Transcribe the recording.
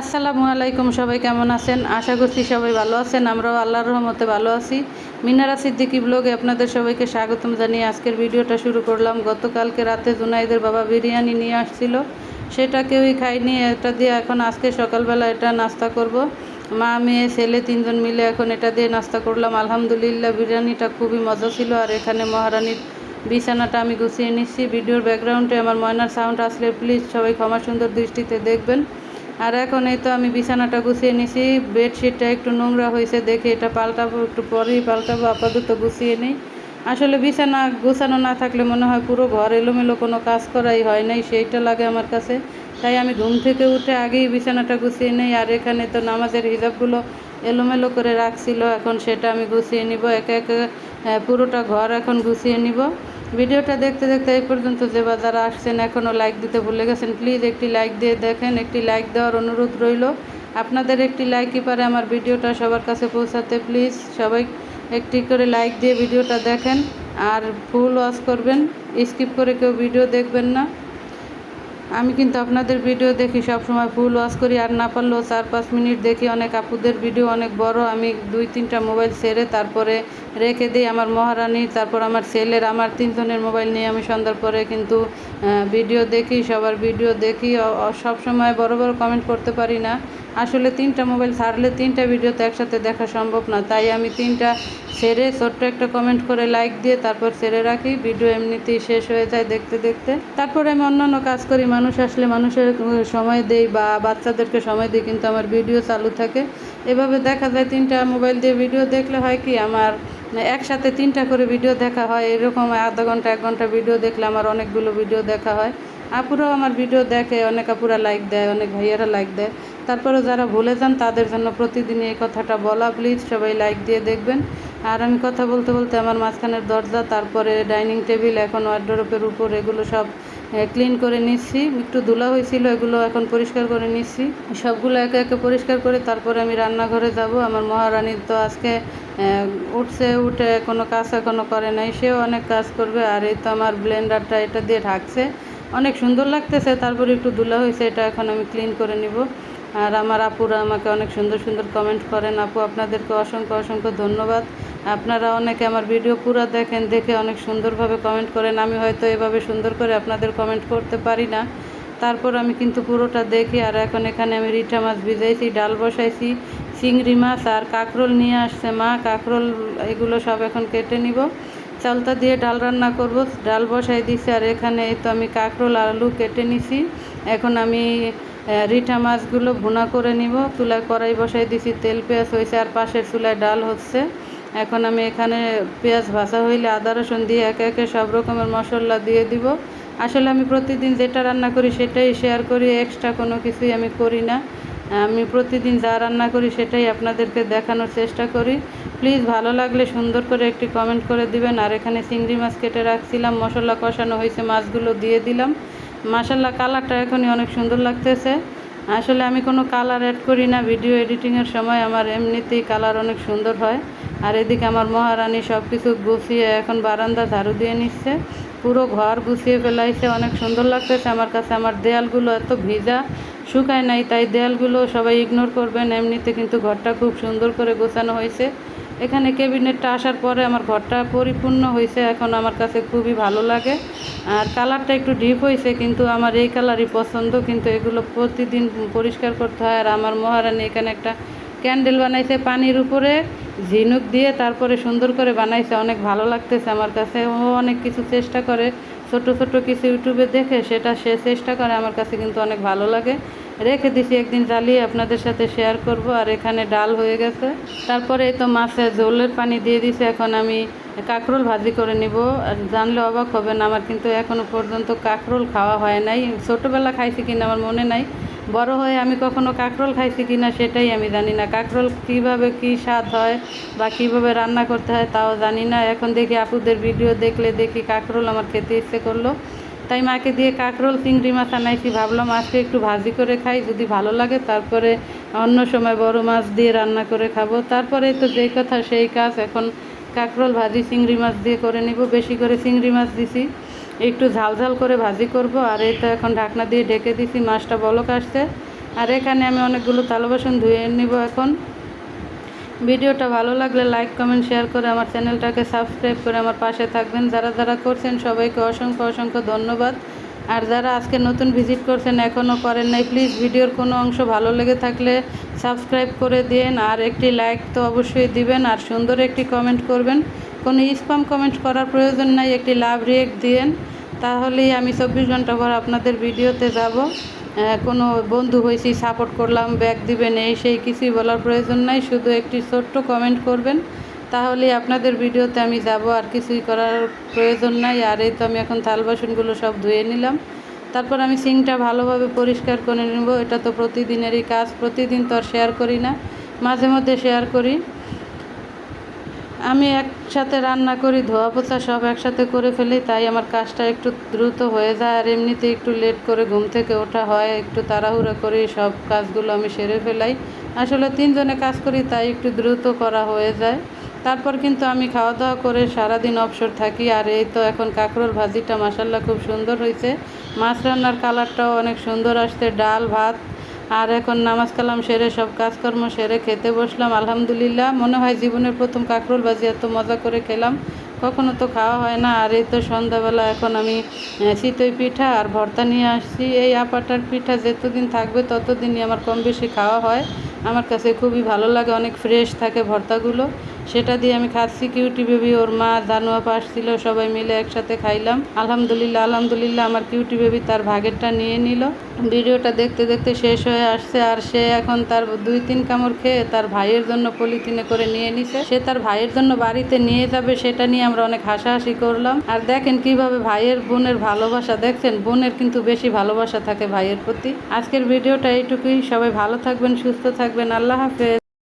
আসসালামু আলাইকুম, সবাই কেমন আছেন? আশা করছি সবাই ভালো আছেন, আমরাও আল্লাহর রহমতে ভালো আছি। মিনারা সিদ্দিকি ব্লগে আপনাদের সবাইকে স্বাগতম জানিয়ে আজকের ভিডিওটা শুরু করলাম। গতকালকে রাতে জুনাইদের বাবা বিরিয়ানি নিয়ে আসছিল। সেটা কেউই খাইনি এটা দিয়ে এখন আজকে সকালবেলা এটা নাস্তা করব। মা, মেয়ে, ছেলে তিনজন মিলে এখন এটা দিয়ে নাস্তা করলাম। আলহামদুলিল্লাহ, বিরিয়ানিটা খুবই মজা ছিল। আর এখানে মহারানীর বিছানাটা আমি গুছিয়ে নিচ্ছি। ভিডিওর ব্যাকগ্রাউন্ডে আমার ময়নার সাউন্ড আসলে প্লিজ সবাই ক্ষমা সুন্দর দৃষ্টিতে দেখবেন। আর এখন এই তো আমি বিছানাটা গুছিয়ে নিছি, বেডশিটটা একটু নোংরা হয়েছে দেখে এটা পাল্টাবো, একটু পরেই পাল্টাবো, আপাতত গুছিয়ে নিই। আসলে বিছানা গুছানো না থাকলে মনে হয় পুরো ঘর এলোমেলো, কোনো কাজ করাই হয় নাই, সেইটা লাগে আমার কাছে। তাই আমি ঘুম থেকে উঠে আগেই বিছানাটা গুছিয়ে নিই, আর এখানে তো নামাজের হিসাবগুলো এলোমেলো করে রাখছিল, এখন সেটা আমি গুছিয়ে নিব, একে একে পুরোটা ঘর এখন গুছিয়ে নিব। ভিডিওটা দেখতে দেখতে এই পর্যন্ত যে বা যারা আসছেন এখনও লাইক দিতে ভুলে গেছেন প্লিজ একটি লাইক দিয়ে দেখেন, একটি লাইক দেওয়ার অনুরোধ রইল। আপনাদের একটি লাইকই পারে আমার ভিডিওটা সবার কাছে পৌঁছাতে প্লিজ সবাই একটি করে লাইক দিয়ে ভিডিওটা দেখেন আর ফুল ওয়াশ করবেন স্কিপ করে কেউ ভিডিও দেখবেন না। আমি কিন্তু আপনাদের ভিডিও দেখি সব সময় ফুল ওয়াশ করি, আর না পারলেও চার পাঁচ মিনিট দেখি অনেক আপুদের ভিডিও অনেক বড়। আমি দুই তিনটা মোবাইল সেরে তারপরে রেখে দিই আমার মহারানী, তারপর আমার ছেলের, আমার তিনজনের মোবাইল নিয়ে আমি সন্ধ্যার পরে কিন্তু ভিডিও দেখি, সবার ভিডিও দেখি। অ- অ- সব সময় বড় বড় কমেন্ট করতে পারি না। আসলে তিনটা মোবাইল ছাড়লে তিনটা ভিডিও তো একসাথে দেখা সম্ভব না। তাই আমি তিনটা ছেড়ে ছোট্ট একটা কমেন্ট করে লাইক দিয়ে তারপর ছেড়ে রাখি। ভিডিও এমনিতেই শেষ হয়ে যায় দেখতে দেখতে। তারপরে আমি অন্যান্য কাজ করি। মানুষ আসলে মানুষের সময় দেই বা বাচ্চাদেরকে সময় দিই কিন্তু আমার ভিডিও চালু থাকে। এভাবে দেখা যায় তিনটা মোবাইল দিয়ে ভিডিও দেখলে হয় কি, আমার একসাথে তিনটা করে ভিডিও দেখা হয়, এরকম আধা ঘণ্টা, এক ঘণ্টা ভিডিও দেখলে আমার অনেকগুলো ভিডিও দেখা হয়। আপুরাও আমার ভিডিও দেখে, অনেক আপুরা লাইক দেয়, অনেক ভাইয়ারা লাইক দেয়। তারপরে যারা ভুলে যান, তাদের জন্য প্রতিদিনই এই কথাটা বলা প্লিজ সবাই লাইক দিয়ে দেখবেন। আর আমি কথা বলতে বলতে আমার মাঝখানের দরজা, তারপরে ডাইনিং টেবিল এখন ওয়ার্ডরোপের উপর এগুলো সব ক্লিন করে নিচ্ছি। একটু ধুলা হয়েছিল, এগুলো এখন পরিষ্কার করে নিচ্ছি। সবগুলো একে একে পরিষ্কার করে তারপরে আমি রান্নাঘরে যাব। আমার মহারানীর তো আজকে উঠছে, উঠে কোনো কাজ এখনও করে নাই, সেও অনেক কাজ করবে, আর এই তো আমার ব্লেন্ডারটা এটা দিয়ে ঢাকছে। অনেক সুন্দর লাগতেছে, তারপরে একটু ধুলা হয়েছে, এটা এখন আমি ক্লিন করে নিব। আর আমার আপুরা আমাকে অনেক সুন্দর সুন্দর কমেন্ট করেন, আপু আপনাদেরকে অসংখ্য অসংখ্য ধন্যবাদ। আপনারা অনেকে আমার ভিডিও পুরো দেখেন, দেখে অনেক সুন্দরভাবে কমেন্ট করেন, আমি হয়তো এভাবে সুন্দর করে আপনাদের কমেন্ট করতে পারি না। তারপর আমি কিন্তু পুরোটা দেখি, আর এখন এখানে আমি রিঠা মাছ ভিজাইছি, ডাল বসাইছি চিংড়ি মাছ আর কাঁকরোল নিয়ে আসছে মা। কাঁকরোল এগুলো সব এখন কেটে নিব। চালতা দিয়ে ডাল রান্না করব। ডাল বসাই দিছি আর এখানে তো আমি কাঁকরোল আলু কেটে নিছি। এখন আমি রিঠা মাছগুলো ভুনা করে নিব। চুলায় কড়াই বসাই দিছি। তেল, পেঁয়াজ হয়েছে আর পাশের চুলায় ডাল হচ্ছে। এখন আমি এখানে পেঁয়াজ ভাজা হইলে আদা, রসুন দিয়ে একে একে সব রকমের মশলা দিয়ে দিব। আসলে আমি প্রতিদিন যেটা রান্না করি সেটাই শেয়ার করি। এক্সট্রা কোনো কিছুই আমি করি না। আমি প্রতিদিন যা রান্না করি সেটাই আপনাদেরকে দেখানোর চেষ্টা করি। প্লিজ ভালো লাগলে সুন্দর করে একটি কমেন্ট করে দিবেন। আর এখানে চিংড়ি মাছ কেটে রাখছিলাম, মশলা কষানো হয়েছে, মাছগুলো দিয়ে দিলাম। মাসাল্লাহ কালারটা এখনই অনেক সুন্দর লাগতেছে। আসলে আমি কোনো কালার অ্যাড করি না ভিডিও এডিটিংয়ের সময় আমার এমনিতেই কালার অনেক সুন্দর হয়। আর এদিকে আমার মহারানী সব কিছু গুছিয়ে এখন বারান্দা ঝাড়ু দিয়ে নিচ্ছে। পুরো ঘর গুছিয়ে ফেলাইছে, অনেক সুন্দর লাগতেছে। আমার কাছে আমার দেয়ালগুলো এত ভিজা শুকায় নাই, তাই দেয়ালগুলো সবাই ইগনোর করবেন। এমনিতে কিন্তু ঘরটা খুব সুন্দর করে গোছানো হয়েছে। এখানে ক্যাবিনেটটা আসার পরে আমার ঘরটা পরিপূর্ণ হয়েছে, এখন আমার কাছে খুবই ভালো লাগে। আর কালারটা একটু ডিপ হয়েছে, কিন্তু আমার এই কালারই পছন্দ, কিন্তু এগুলো প্রতিদিন পরিষ্কার করতে হয়। আর আমার মহারানী এখানে একটা ক্যান্ডেল বানাইছে পানির উপরে, ঝিনুক দিয়ে তারপরে সুন্দর করে বানাইছে। অনেক ভালো লাগতেছে আমার কাছে। ও অনেক কিছু চেষ্টা করে। ছোট ছোট কিছু ইউটিউবে দেখে সেটা সে চেষ্টা করে, আমার কাছে কিন্তু অনেক ভালো লাগে। রেখে দিছি, একদিন জ্বালিয়ে আপনাদের সাথে শেয়ার করব। আর এখানে ডাল হয়ে গেছে। তারপরে এই তো মাছের ঝোলের পানি দিয়ে দিছে, এখন আমি কাঁকরোল ভাজি করে নিব। আর জানলে অবাক হবে না আমার কিন্তু এখনও পর্যন্ত কাঁকরোল খাওয়া হয় নাই। ছোটোবেলা খাইছি কিনা আমার মনে নাই। বড় হয়ে আমি কখনো কাঁকরোল খাইছি কি না সেটাই আমি জানি না। কাঁকরোল কীভাবে কী স্বাদ হয় বা কীভাবে রান্না করতে হয় তাও জানি না। এখন দেখি আপুদের ভিডিও দেখলে দেখি কাঁকরোল আমার খেতে ইচ্ছে করল। তাই মাকে দিয়ে কাঁকরোল, চিংড়ি মাছ আনাইছি। ভাবলাম আজকে একটু ভাজি করে খাই, যদি ভালো লাগে তারপরে অন্য সময় বড় মাছ দিয়ে রান্না করে খাব। তারপরে তো যেই কথা সেই কাজ, এখন কাঁকরোল, ভাজি, চিংড়ি মাছ দিয়ে করে নিব। বেশি করে চিংড়ি মাছ দিছি। একটু ঝাল ঝাল করে ভাজি করব। আর এই তো এখন ঢাকনা দিয়ে ঢেকে দিছি, মাছটা বলক আসছে। আর এখানে আমি অনেকগুলো তালো বাসন ধুয়ে নিব এখন। ভিডিওটা ভালো লাগলে লাইক, কমেন্ট, শেয়ার করে আমার চ্যানেলটাকে সাবস্ক্রাইব করে আমার পাশে থাকবেন। যারা যারা করছেন সবাইকে অসংখ্য অসংখ্য ধন্যবাদ। আর যারা আজকে নতুন ভিজিট করছেন এখনও করেন নাই, প্লিজ ভিডিওর কোনো অংশ ভালো লেগে থাকলে সাবস্ক্রাইব করে দিন আর একটি লাইক তো অবশ্যই দিবেন, আর সুন্দর একটি কমেন্ট করবেন। কোনো স্পাম কমেন্ট করার প্রয়োজন নাই, একটি লাভ রিয়েক্ট দিয়েন। তাহলেই আমি চব্বিশ ঘণ্টা পর আপনাদের ভিডিওতে যাব। কোনো বন্ধু হয়েছি, সাপোর্ট করলাম, ব্যাগ দিবেন, এই সেই কিছুই বলার প্রয়োজন নাই। শুধু একটি ছোট্ট কমেন্ট করবেন। তাহলেই আপনাদের ভিডিওতে আমি যাব, আর কিছুই করার প্রয়োজন নাই। আর এই তো আমি এখন থাল বাসনগুলো সব ধুয়ে নিলাম। তারপর আমি সিংটা ভালোভাবে পরিষ্কার করে নেব। এটা তো প্রতিদিনেরই কাজ, প্রতিদিন তো আর শেয়ার করি না। মাঝে মধ্যে শেয়ার করি। আমি একসাথে রান্না করি, ধোয়া পোছা সব একসাথে করে ফেলি, তাই আমার কাজটা একটু দ্রুত হয়ে যায় আর এমনিতে একটু লেট করে ঘুম থেকে ওঠা হয়, একটু তাড়াহুড়া করে, সব কাজগুলো আমি সেরে ফেলাই। আসলে তিনজনে কাজ করি, তাই একটু দ্রুত করা হয়ে যায়। তারপর কিন্তু আমি খাওয়া দাওয়া করে সারাদিন অবসর থাকি, আর এই তো এখন কাঁকরোল ভাজিটা মাসাল্লাহ খুব সুন্দর হয়েছে মাছ রান্নার কালারটাও অনেক সুন্দর আসছে, ডাল, ভাত আর এখন নামাজ কালাম সেরে সব কাজকর্ম সেরে খেতে বসলাম, আলহামদুলিল্লাহ। মনে হয় জীবনের প্রথম কাঁকরোল বাজি এত মজা করে খেলাম। কখনো তো খাওয়া হয় না, আর এই তো সন্ধ্যাবেলা এখন আমি চিতই পিঠা আর ভর্তা নিয়ে আসছি। এই আপাটার পিঠা যতদিন থাকবে ততদিনই আমার কম বেশি খাওয়া হয়। আমার কাছে খুবই ভালো লাগে, অনেক ফ্রেশ থাকে ভর্তাগুলো। সেটা দিয়ে আমি খাচ্ছি কিউটি বেবি ওর মা, জানুয়া পাশ ছিল সবাই মিলে একসাথে খাইলাম। আলহামদুলিল্লাহ আলহামদুলিল্লাহ, আমার কিউটি বেবি তার ভাগেরটা নিয়ে নিল। ভিডিওটা দেখতে দেখতে শেষ হয়ে আসছে, আর সে এখন তার দুই তিন কামড় খেয়ে তার ভাইয়ের জন্য পলিথিনে করে নিয়ে নিছে। সে তার ভাইয়ের জন্য বাড়িতে নিয়ে যাবে, সেটা নিয়ে আমরা অনেক হাসাহাসি করলাম। আর দেখেন কীভাবে ভাইয়ের বোনের ভালোবাসা, দেখছেন, বোনের কিন্তু বেশি ভালোবাসা থাকে ভাইয়ের প্রতি। আজকের ভিডিওটা এইটুকুই, সবাই ভালো থাকবেন, সুস্থ থাকবেন, আল্লাহ হাফেজ।